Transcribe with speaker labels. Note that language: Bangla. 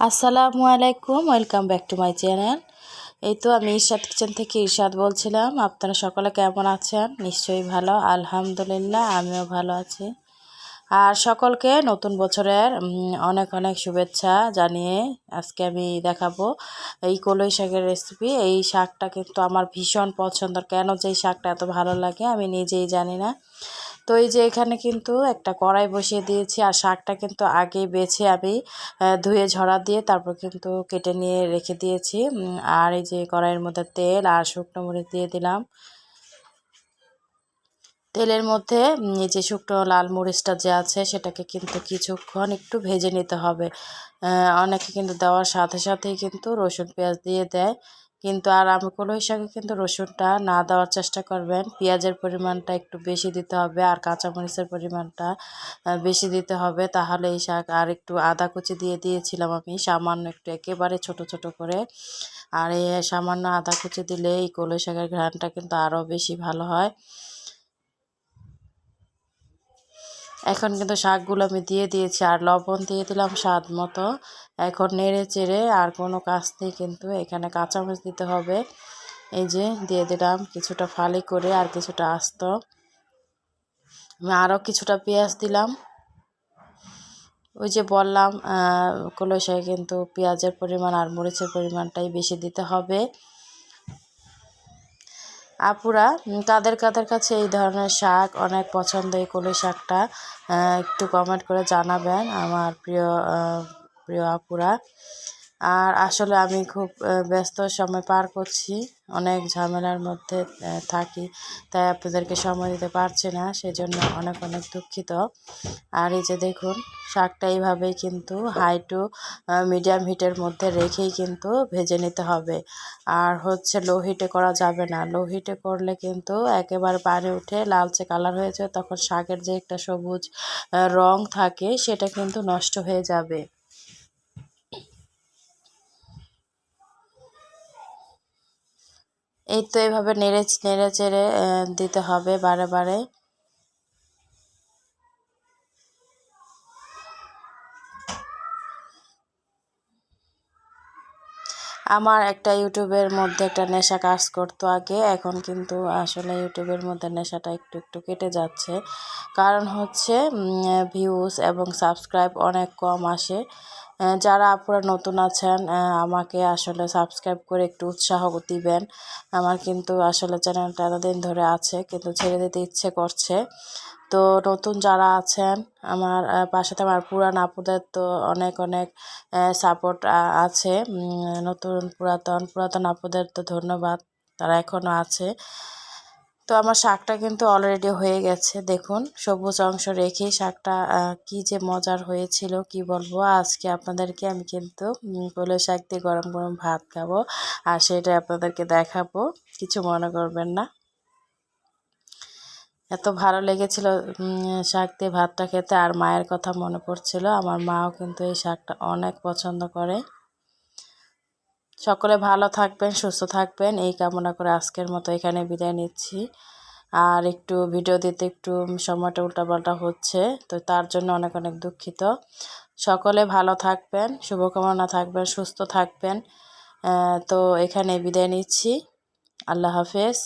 Speaker 1: আসসালামু আলাইকুম, welcome back to my channel. এই তো আমি ইরশাদ কিচেন থেকে ইরশাদ বলছিলাম, আপনারা সকলে কেমন আছেন? নিশ্চয়ই ভালো, আলহামদুলিল্লাহ, আমিও ভালো আছি। আর সকলকে নতুন বছরের অনেক অনেক শুভেচ্ছা জানিয়ে আজকে আমি দেখাবো এই কলই শাকের রেসিপি এই শাকটা কিন্তু আমার ভীষণ পছন্দ কেন যে এই শাকটা এত ভালো লাগে আমি নিজেই জানি না। তো এই যে এখানে কিন্তু একটা কড়াই বসিয়ে দিয়েছি আর শাকটা কিন্তু আগে বেছে আমি ধুয়ে ঝরা দিয়ে তারপর কিন্তু কেটে নিয়ে রেখে দিয়েছি। আর এই যে কড়াইয়ের মধ্যে তেল আর শুকনো মরিচ দিয়ে দিলাম। তেলের মধ্যে যে শুকনো লাল মরিচটা যে আছে সেটাকে কিন্তু কিছুক্ষণ একটু ভেজে নিতে হবে। অনেকে কিন্তু দেওয়ার সাথে সাথেই কিন্তু রসুন পেঁয়াজ দিয়ে দেয়। কিন্তু আর আমি কলই শাকে কিন্তু রসুনটা না দেওয়ার চেষ্টা করবেন। পেঁয়াজের পরিমাণটা একটু বেশি দিতে হবে আর কাঁচামরিচের পরিমাণটা বেশি দিতে হবে। তাহলে এই শাক আর একটু আদা কুচি দিয়ে দিয়েছিলাম আমি, সামান্য একটু একেবারে ছোট ছোট করে। আর এই সামান্য আদা কুচি দিলে এই কলই শাকের ঘ্রাণটা কিন্তু আরও বেশি ভালো হয়। এখন কিন্তু শাকগুলো আমি দিয়ে দিয়েছি আর লবণ দিয়ে দিলাম স্বাদ মতো। এখন নেড়ে চেড়ে আর কোনো কাজ নেই কিন্তু এখানে কাঁচামরিচ দিতে হবে। এই যে দিয়ে দিলাম কিছুটা ফালি করে আর কিছুটা আস্ত। আমি আরও কিছুটা পেঁয়াজ দিলাম। ওই যে বললাম কলসায় কিন্তু পেঁয়াজের পরিমাণ আর মরিচের পরিমাণটাই বেশি দিতে হবে। আপুরা তাদের কাদের কাছে এই ধরনের শাক অনেক পছন্দ এই কলই শাকটা একটু কমেন্ট করে জানাবেন আমার প্রিয় প্রিয় আপুরা। আর আসলে আমি খুব ব্যস্ত সময় পার করছি। অনেক ঝামেলার মধ্যে থাকি। তাই আপনাদেরকে সময় দিতে পারছি না, সেজন্য অনেক অনেক দুঃখিত। আর এই যে দেখুন, শাকটা এইভাবেই কিন্তু হাই টু মিডিয়াম হিটের মধ্যে রেখেই কিন্তু ভেজে নিতে হবে। আর হচ্ছে লো হিটে করা যাবে না। লো হিটে করলে কিন্তু একেবারে পানি উঠে লালচে কালার হয়ে তখন শাকের যে একটা সবুজ রং থাকে, সেটা কিন্তু নষ্ট হয়ে যাবে। এই তো এইভাবে নেড়ে নেড়ে চেড়ে দিতে হবে বারে বারে। আমার একটা ইউটিউবের মধ্যে একটা নেশা কাজ করতো আগে, এখন কিন্তু আসলে ইউটিউবের মধ্যে নেশাটা একটু একটু কেটে যাচ্ছে। কারণ হচ্ছে ভিউজ এবং সাবস্ক্রাইব অনেক কম আসে। যারা আপনারা নতুন আছেন আমাকে আসলে সাবস্ক্রাইব করে একটু উৎসাহ দিবেন। আমার কিন্তু আসলে চ্যানেলটা এতদিন ধরে আছে, কিন্তু ছেড়ে দিতে ইচ্ছে করছে। তো নতুন যারা আছেন, আমার পাশে আমার পুরান আপুদের তো অনেক অনেক সাপোর্ট আছে। নতুন পুরাতন পুরাতন আপুদের তো ধন্যবাদ, তারা এখনও আছে। তো আমার শাকটা কিন্তু অলরেডি হয়ে গেছে, দেখুন। সবুজ অংশ রেখেই শাকটা কি যে মজার হয়েছিল, কি বলব? আজকে আপনাদেরকে আমি কিন্তু কলে শাক দিয়ে গরম গরম ভাত খাব, আর সেটা আপনাদেরকে দেখাবো। কিছু মনে করবেন না। এত ভালো লেগেছিল শাক দিয়ে ভাতটা খেতে, আর মায়ের কথা মনে পড়ছিল। আমার মাও কিন্তু এই শাকটা অনেক পছন্দ করে। সকলে ভালো থাকবেন, সুস্থ থাকবেন। এই কামনা করে আজকের মতো এখানে বিদায় নিচ্ছি। আর একটু ভিডিও দিতে একটু সময়টা উল্টাপাল্টা হচ্ছে, তো তার জন্য অনেক অনেক দুঃখিত। সকলে ভালো থাকবেন, শুভকামনা থাকবেন, সুস্থ থাকবেন। তো এখানে বিদায় নিচ্ছি। আল্লাহ হাফেজ।